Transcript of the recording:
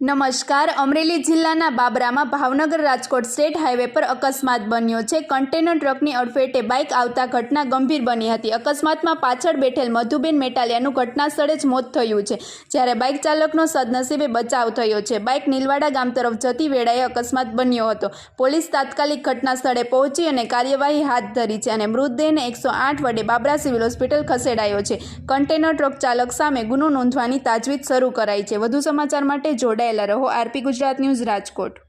નમસ્કાર. અમરેલી જિલ્લાના બાબરામાં ભાવનગર રાજકોટ સ્ટેટ હાઈવે પર અકસ્માત બન્યો છે. કન્ટેનર ટ્રકની અડફેટે બાઇક આવતા ઘટના ગંભીર બની હતી. અકસ્માતમાં પાછળ બેઠેલ મધુબેન મેટાલિયાનું ઘટના સ્થળે જ મોત થયું છે, જ્યારે બાઇક ચાલકનો સદનસીબે બચાવ થયો છે. બાઇક નીલવાડા ગામ તરફ જતી વેળાએ અકસ્માત બન્યો હતો. પોલીસ તાત્કાલિક ઘટના સ્થળે પહોંચી અને કાર્યવાહી હાથ ધરી છે અને મૃતદેહને એકસો આઠ વડે બાબરા સિવિલ હોસ્પિટલ ખસેડાયો છે. કન્ટેનર ટ્રક ચાલક સામે ગુનો નોંધવાની તાજવીજ શરૂ કરાઈ છે. વધુ સમાચાર માટે જોડાયેલા રહો. RP Gujarat news Rajkot.